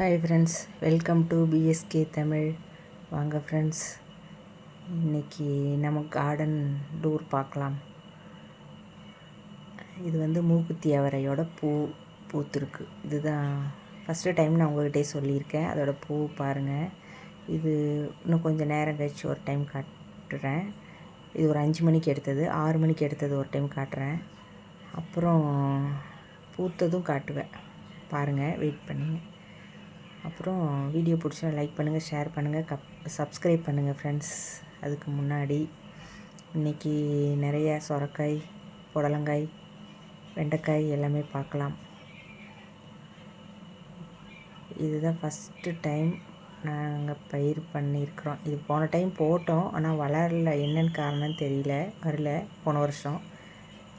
Hi friends welcome to BSK Tamil வாங்க friends இன்றைக்கி நம்ம கார்டன் டூர் பார்க்கலாம். இது வந்து மூக்குத்தி அவரையோட பூ பூத்துருக்கு. இதுதான் ஃபஸ்ட்டு டைம் நான் உங்கள்கிட்டே சொல்லியிருக்கேன். அதோட பூ பாருங்கள் இது இன்னும் கொஞ்சம் நேரம் கழிச்சு ஒரு டைம் காட்டுறேன். இது ஒரு அஞ்சு மணிக்கு எடுத்தது ஆறு மணிக்கு எடுத்தது ஒரு டைம் காட்டுறேன். அப்புறம் பூத்ததும் காட்டுவேன். பாருங்கள் வெயிட் பண்ணுங்கள் அப்புறம் வீடியோ பிடிச்சா லைக் பண்ணுங்கள் ஷேர் பண்ணுங்கள் கப் சப்ஸ்கிரைப் பண்ணுங்கள் ஃப்ரெண்ட்ஸ் அதுக்கு முன்னாடி இன்றைக்கி நிறைய சொரக்காய் புடலங்காய் வெண்டைக்காய் எல்லாமே பார்க்கலாம். இதுதான் ஃபஸ்ட்டு டைம் நாங்கள் பயிர் பண்ணியிருக்கிறோம். இது போன டைம் போட்டோம் ஆனால் வளரல. என்னென்னு காரணம்னு தெரியல வரல. போன வருஷம்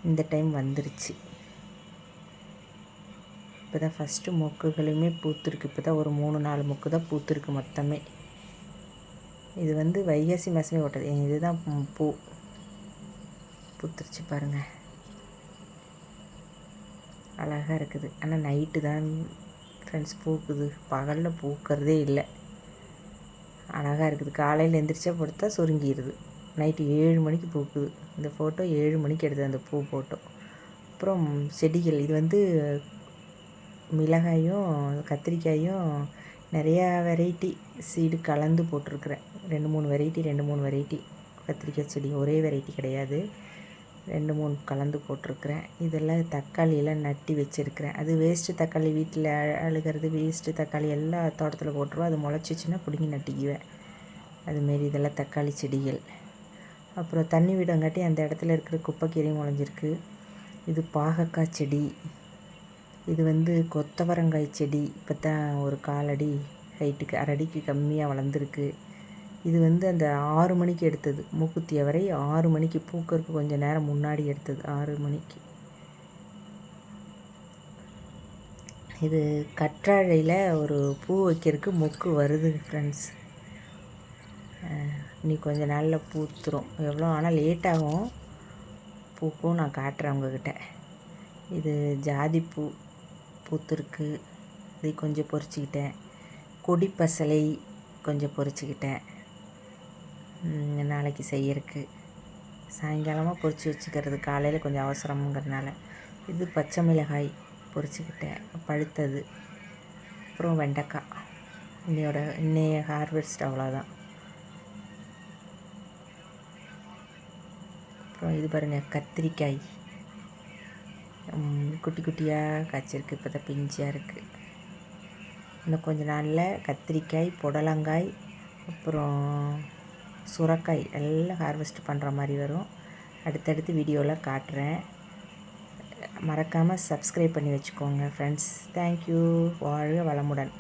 இந்த டைம் வந்துருச்சு. இப்போ தான் ஃபஸ்ட்டு மொக்குகளையுமே பூத்துருக்கு. இப்போ தான் ஒரு மூணு நாலு மொக்கு தான் பூத்துருக்கு மொத்தமே. இது வந்து வைகாசி மாதமே ஓட்டது இதுதான் பூ. பூத்துருச்சு பாருங்கள் அழகாக இருக்குது. ஆனால் நைட்டு தான் ஃப்ரெண்ட்ஸ் பூக்குது. பகலில் பூக்கிறதே இல்லை. அழகாக இருக்குது. காலையில் எந்திரிச்சா படுத்தா சுருங்கிடுது நைட்டு ஏழு மணிக்கு பூக்குது. இந்த ஃபோட்டோ ஏழு மணிக்கு எடுத்தது அந்த பூ ஃபோட்டோ அப்புறம் செடிகள். இது வந்து மிளகாயும் கத்திரிக்காயும் நிறையா வெரைட்டி சீடு கலந்து போட்டிருக்குறேன். ரெண்டு மூணு வெரைட்டி ரெண்டு மூணு வெரைட்டி கத்திரிக்காய் செடி. ஒரே வெரைட்டி கிடையாது. ரெண்டு மூணு கலந்து போட்டிருக்கிறேன். இதெல்லாம் தக்காளியெல்லாம் நட்டி வச்சுருக்கிறேன். அது வேஸ்ட்டு தக்காளி வீட்டில் அழுகிறது வேஸ்ட்டு தக்காளி எல்லாம் தோட்டத்தில் போட்டுருவோம். அது முளைச்சிச்சின்னா பிடுங்கி நட்டிக்குவேன். அதுமாரி இதெல்லாம் தக்காளி செடிகள். அப்புறம் தண்ணி விடங்காட்டி அந்த இடத்துல இருக்கிற குப்பைக்கீரையும் முளைஞ்சிருக்கு. இது பாகக்காய் செடி. இது வந்து கொத்தவரங்காய் செடி. இப்போ தான் ஒரு காலடி ஹைட்டுக்கு அரடிக்கு கம்மியாக வளர்ந்துருக்கு. இது வந்து அந்த ஆறு மணிக்கு எடுத்தது. மூக்குத்தி வரை ஆறு மணிக்கு பூக்கிறதுக்கு கொஞ்சம் நேரம் முன்னாடி எடுத்தது. ஆறு மணிக்கு. இது கற்றாழையில் ஒரு பூ வைக்கிறதுக்கு மொக்கு வருது ஃப்ரெண்ட்ஸ் இன்னி கொஞ்சம் நாளில் பூத்துரும். எவ்வளோ ஆனால் லேட்டாகும் பூக்கும் நான் காட்டுறேன் உங்ககிட்ட. இது ஜாதிப்பூ. பூத்துருக்கு. இதை கொஞ்சம் பொறிச்சிக்கிட்டேன். கொடி பசலை கொஞ்சம் பொறிச்சிக்கிட்டேன். நாளைக்கு செய்யறதுக்கு. சாயங்காலமாக பொறிச்சு வச்சுக்கிறது. காலையில் கொஞ்சம் அவசரம்ங்கிறதுனால. இது பச்சை மிளகாய் பொறிச்சிக்கிட்டேன். பழுத்தது. அப்புறம் வெண்டைக்காய். இன்னையோட இன்னைய ஹார்வெஸ்ட் அவ்வளோதான் அப்புறம் இது பாருங்கள் கத்திரிக்காய். குட்டி குட்டியாக காய்ச்சிருக்கு இப்போ தான் பிஞ்சாக இருக்குது இன்னும் கொஞ்ச நாளில் கத்திரிக்காய் புடலங்காய் அப்புறம் சுரக்காய் எல்லாம் ஹார்வெஸ்ட் பண்ணுற மாதிரி வரும். அடுத்தடுத்து வீடியோவில் காட்டுறேன். மறக்காமல் சப்ஸ்கிரைப் பண்ணி வச்சுக்கோங்க ஃப்ரெண்ட்ஸ் தேங்க்யூ வாழ்க வளமுடன்.